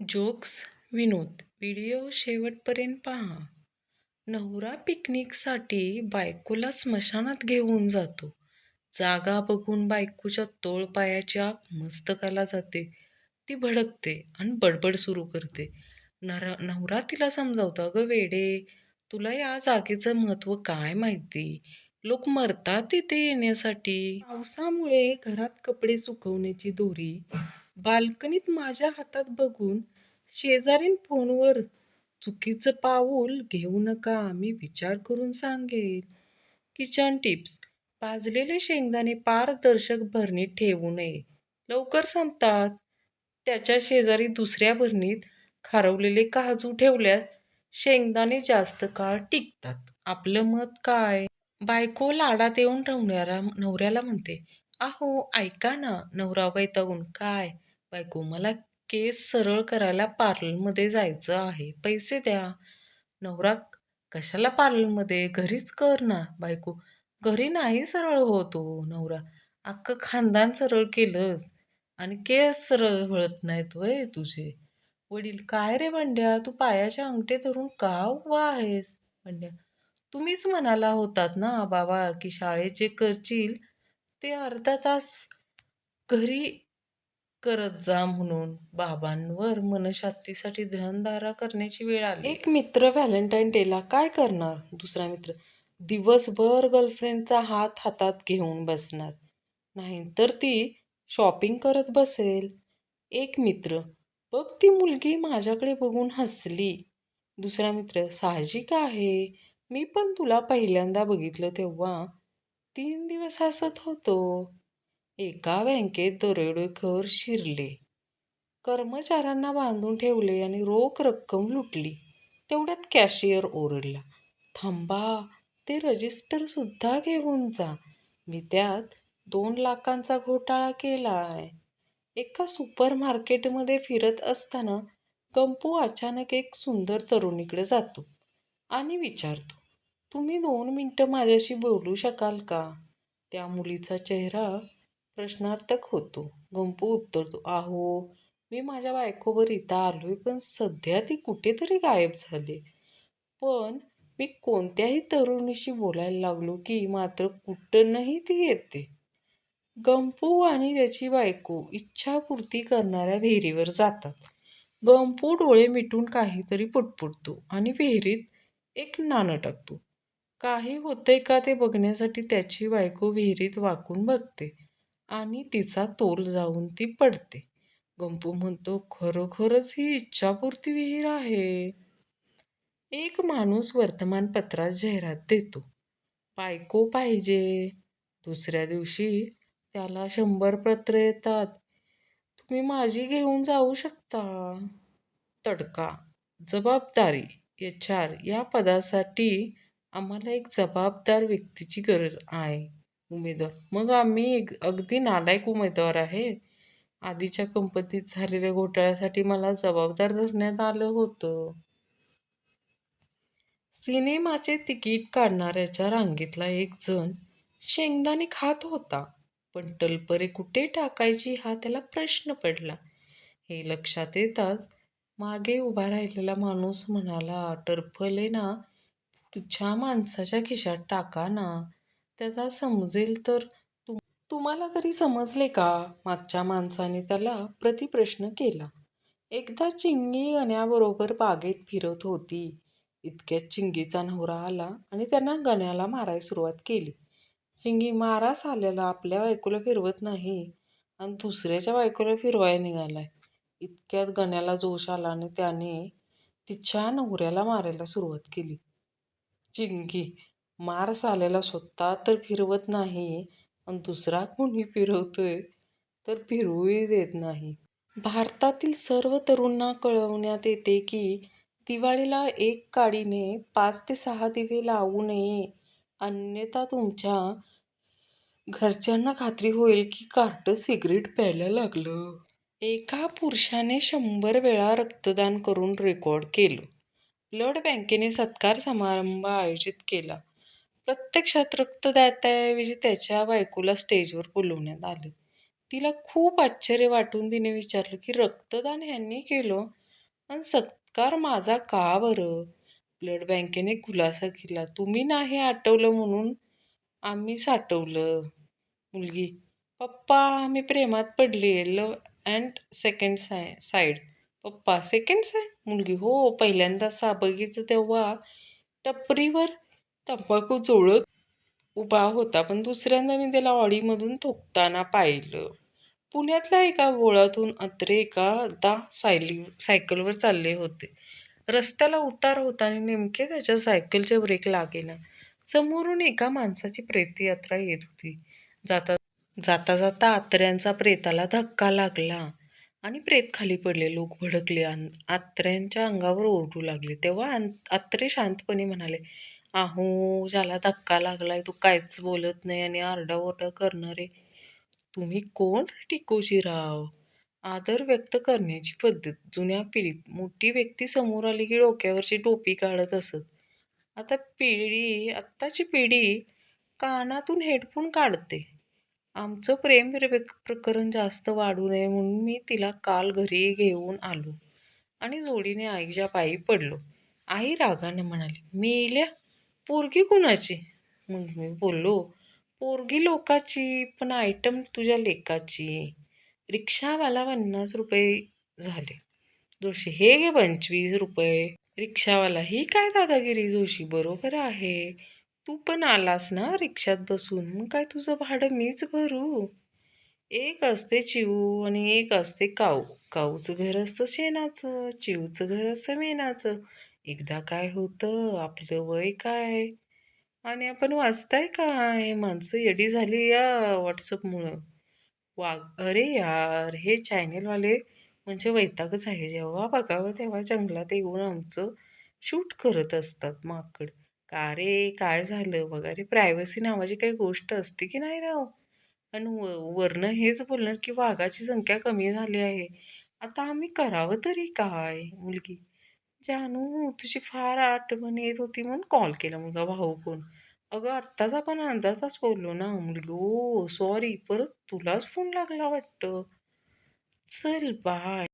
Jokes विनोद. Video शेवटपर्यंत पहा. नवरा पिकनिकसाठी बायकोला स्मशानात घेऊन जातो. जागा बघून बायकोच्या तोळपायाची आग मस्तकाला जाते. ती भडकते आणि बडबड सुरू करते. नरा नवरा तिला समजावतो अगं वेडे तुला या जागेचं महत्त्व काय माहिती? लोक मरतात तिथे येण्यासाठी. पावसामुळे घरात कपडे सुकवण्याची दोरी बाल्कनीत माझ्या हातात बघून शेजारीन फोनवर चुकीचं पाऊल घेऊ नका मी विचार करून सांगेल. Kitchen tips. भाजलेले शेंगदाणे पारदर्शक भरणीत ठेवू नये. लवकर संपतात. त्याच्या शेजारी दुसऱ्या भरणीत खारवलेले काजू ठेवल्यास शेंगदाणे जास्त काळ टिकतात. आपलं मत काय? बायको लाडात येऊन नवऱ्याला नवऱ्याला म्हणते अहो ऐका ना नवरा वैतागून काय? बायको मला केस सरळ करायला पार्लरमध्ये जायचं आहे पैसे द्या. नवरा कशाला पार्लरमध्ये? घरीच कर ना बायको. घरी नाही सरळ होतो नवरा. अख्खं खानदान सरळ केलंच आणि केस सरळ वळत नाहीत वय तुझे. वडील काय रे बंड्या तू पायाच्या अंगठे धरून का उभा आहेस? बंड्या तुम्हीच म्हणाला होतात ना बाबा की शाळेत जे करशील ते अर्धा तास घरी करत जा म्हणून. बाबांवर मनशांतीसाठी ध्यानधारा करण्याची वेळ आली. एक मित्र व्हॅलेंटाईन डेला काय करणार? दुसरा मित्र दिवसभर गर्लफ्रेंडचा हात हातात घेऊन बसणार. नाहीतर ती शॉपिंग करत बसेल. एक मित्र बघ ती मुलगी माझ्याकडे बघून हसली. दुसरा मित्र साहजिक आहे. मी पण तुला पहिल्यांदा बघितलं तेव्हा. तीन दिवस हसत होतो. एका बँकेत दरोडेखोर शिरले. कर्मचाऱ्यांना बांधून ठेवले आणि रोख रक्कम लुटली. तेवढ्यात कॅशियर ओरडला. थांबा ते रजिस्टरसुद्धा घेऊन जा. मी त्यात दोन लाखांचा घोटाळा केला आहे एका सुपर मार्केटमध्ये फिरत असताना गंपू अचानक एक सुंदर तरुणीकडे जातो आणि विचारतो तुम्ही दोन मिनटं माझ्याशी बोलू शकाल का? त्या मुलीचा चेहरा प्रश्नार्थक होतो. गंपू उत्तरतो आहो मी माझ्या बायकोवर इथं आलोय पण सध्या ती कुठेतरी गायब झाली. पण मी कोणत्याही तरुणीशी बोलायला लागलो की मात्र कुठनंही ती येते. गंपू आणि त्याची बायको इच्छापूर्ती करणाऱ्या विहिरीवर जातात. गंपू डोळे मिटून काहीतरी पुटपुटतो आणि विहिरीत एक नाणं टाकतो. काही होतंय का ते बघण्यासाठी त्याची बायको विहिरीत वाकून बघते आणि तिचा तोल जाऊन ती पडते. गंपू म्हणतो खरोखरच ही इच्छापूर्ती विहीर आहे. एक माणूस वर्तमानपत्रात जाहिरात देतो. बायको पाहिजे. दुसऱ्या दिवशी त्याला शंभर पत्र येतात. तुम्ही माझी घेऊन जाऊ शकता. तडका. जबाबदारी. H R. या पदासाठी आम्हाला एक जबाबदार व्यक्तीची गरज आहे उमेदवार. मग आम्ही एक अगदी नालायक उमेदवार आहे. आधीच्या कंपनीत झालेल्या घोटाळ्यासाठी मला जबाबदार धरण्यात आलं होतं. सिनेमाचे तिकीट काढणाऱ्याच्या रांगेतला एक जण शेंगदाणे खात होता पण टलपरे कुठे टाकायची हा त्याला प्रश्न पडला. हे लक्षात येताच मागे उभा राहिलेला माणूस म्हणाला टरफले ना तुझ्या माणसाच्या खिशात टाका ना. त्याचा समजेल तर तुम्हाला तरी समजले का? मागच्या माणसाने त्याला प्रतिप्रश्न केला. एकदा चिंगी गण्याबरोबर बागेत फिरत होती. इतक्यात चिंगीचा नवरा आला आणि त्यांना गण्याला मारायला सुरुवात केली. चिंगी मारास आलेला आपल्या बायकोला फिरवत नाही आणि दुसऱ्याच्या बायकोला फिरवायला निघालाय. इतक्यात गण्याला जोश आला आणि त्याने तिच्या नवऱ्याला मारायला सुरुवात केली. चिंगी. मार आलेला स्वतः तर फिरवत नाही आणि दुसरा कोणी फिरवतोय तर फिरवूही देत नाही. भारतातील सर्व तरुणांना कळवण्यात येते की दिवाळीला एक काडीने पाच ते सहा दिवे लावू नये. अन्यथा तुमच्या घरच्यांना खात्री होईल की कार्ट सिगरेट प्यायला लागलं. एका पुरुषाने शंभर वेळा रक्तदान करून रेकॉर्ड केलं. ब्लड बँकेने सत्कार समारंभ आयोजित केला. प्रत्यक्षात रक्तदात्याऐवजी त्याच्या बायकोला स्टेजवर बोलवण्यात आले. तिला खूप आश्चर्य वाटून तिने विचारलं की रक्तदान ह्यांनी केलं? आणि सत्कार माझा का बरं? ब्लड बँकेने खुलासा केला. तुम्ही नाही आठवलं म्हणून आम्ही साठवलं. मुलगी पप्पा आम्ही प्रेमात पडली लव अँड सेकंड साय साईड पप्पा सेकंड्स आहे. मुलगी हो पहिल्यांदा सा बघितलं तेव्हा. टपरीवर तंबाखू चोळत उभा होता पण दुसऱ्यांदा मी त्याला ऑडीमधून थोकताना पाहिलं. पुण्यातल्या एका बोळातून अत्रे एका दा सायली सायकलवर चालले होते. रस्त्याला उतार होता आणि नेमके त्याच्या सायकलचे ब्रेक लागेना. समोरून एका माणसाची प्रेतयात्रा येत होती. जाता जाता जाता आत्र्यांचा प्रेताला धक्का लागला. आणि प्रेत खाली पडले. लोक भडकले. आन आत्र्यांच्या अंगावर ओरडू लागले. तेव्हा आन आत्रे शांतपणे म्हणाले अहो ज्याला धक्का लागलाय तो काहीच बोलत नाही आणि आरडाओरडा करणारे. तुम्ही कोण टिकोजीराव? आदर व्यक्त करण्याची पद्धत. जुन्या पिढीत मोठी व्यक्ती समोर आली की डोक्यावरची टोपी काढत असत. आता पिढी आत्ताची पिढी कानातून हेडफोन काढते. आमचं प्रेम प्रकरण जास्त वाढू नये म्हणून मी तिला काल घरी घेऊन आलो आणि जोडीने आईच्या पायी पडलो. आई रागाने म्हणाली मेल्या पोरगी कुणाची? मग मी बोललो पोरगी लोकाची पण आयटम तुझ्या लेकाची. रिक्षावाला पन्नास रुपये झाले. जोशी हे घे पंचवीस रुपये. रिक्षावाला ही काय दादागिरी जोशी बरोबर आहे. तू पण आलास ना रिक्षात बसून? मग काय तुझं भाडं मीच भरू? एक असते चिऊ आणि एक असते काऊ. काऊचं घर असतं शेणाचं चिऊचं घर असतं मेणाचं. एकदा काय होतं आपलं वय काय? आणि आपण वाचताय काय? माणसं येडी झाली या व्हॉट्सअपमुळं वाग अरे यार हे चॅनेलवाले म्हणजे वैतागच आहे जेव्हा बघावं तेव्हा जंगलात येऊन आमचं शूट करत असतात माकड. का रे? काय झालं वगैरे? प्रायव्हसी नावाची काही गोष्ट असते की नाही राव? आणि व वरनं हेच बोलणार की वाघाची संख्या कमी झाली आहे. आता आम्ही करावं तरी काय मुलगी? जानू तुझी फार आठवण येत होती म्हणून कॉल केला मुलगा भाऊ कोण अगं आत्ताच आपण अर्धा तास बोललो ना मुलगी? ओ सॉरी परत तुलाच फोन लागला वाटतं. चल बाय